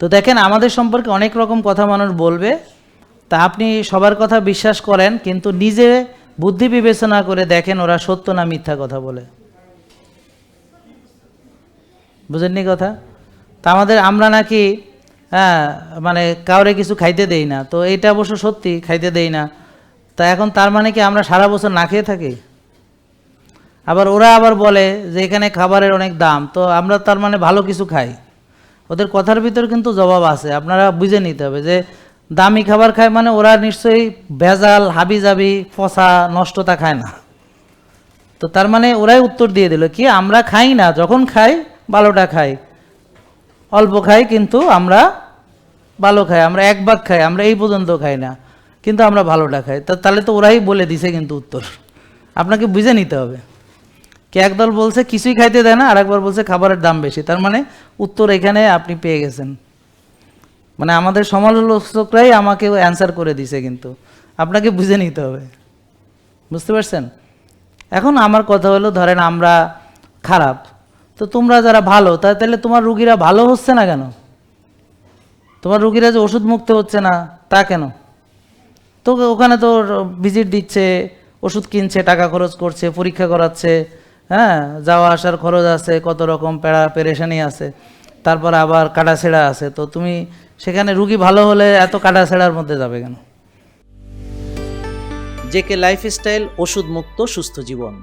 তো দেখেন, আমাদের সম্পর্কে অনেক রকম কথা মানুষ বলবে। তা আপনি সবার কথা বিশ্বাস করেন, কিন্তু নিজে বুদ্ধি বিবেচনা করে দেখেন ওরা সত্য না মিথ্যা কথা বলে। বুঝেননি কথা? তা আমাদের আমরা নাকি হ্যাঁ মানে কাউরে কিছু খাইতে দেই না। তো এইটা অবশ্য সত্যি, খাইতে দেই না। তা এখন তার মানে কি আমরা সারা বছর না খেয়ে থাকি? আবার ওরা আবার বলে যে এখানে খাবারের অনেক দাম, তো আমরা তার মানে ভালো কিছু খাই। ওদের কথার ভিতর কিন্তু জবাব আছে। আপনারা বুঝে নিতে হবে যে, দামি খাবার খায় মানে ওরা নিশ্চয়ই ভেজাল হাবি জাবি পচা, নষ্টতা খায় না। তো তার মানে ওরাই উত্তর দিয়ে দিল কি, আমরা খাই না, যখন খাই ভালোটা খাই। অল্প খাই কিন্তু আমরা ভালো খাই, আমরা এক ভাগ খাই, আমরা এই পর্যন্ত খাই না, কিন্তু আমরা ভালোটা খাই। তাহলে তো ওরাই বলে দিছে কিন্তু উত্তর। আপনাকে বুঝে নিতে হবে। একদল বলছে কিছুই খাইতে দেয় না আর একবার বলছে খাবারের দাম বেশি। তার মানে উত্তর এখানে আপনি পেয়ে গেছেন। মানে আমাদের সমালোচকরাই আমাকে অ্যান্সার করে দিছে কিন্তু। আপনাকে বুঝে নিতে হবে। বুঝতে পারছেন? এখন আমার কথা হলো, ধরেন আমরা খারাপ, তো তোমরা যারা ভালো তাহলে তোমার রুগীরা ভালো হচ্ছে না কেন? তোমার রুগীরা যে ওষুধ মুক্ত হচ্ছে না, তা কেন? তো ওখানে তো ভিজিট দিচ্ছে, ওষুধ কিনছে, টাকা খরচ করছে, পরীক্ষা করাচ্ছে হ্যাঁ যাওয়া আসার খরচ আছে, কত রকম প্যারা পেরেশানি আছে, তারপর আবার কাটা ছেঁড়া আছে, তো তুমি সেখানে রুগী ভালো হলে এত কাটা ছেঁড়ার মধ্যে যাবে কেন? জেকে লাইফস্টাইল ওষুধ মুক্ত সুস্থ জীবন।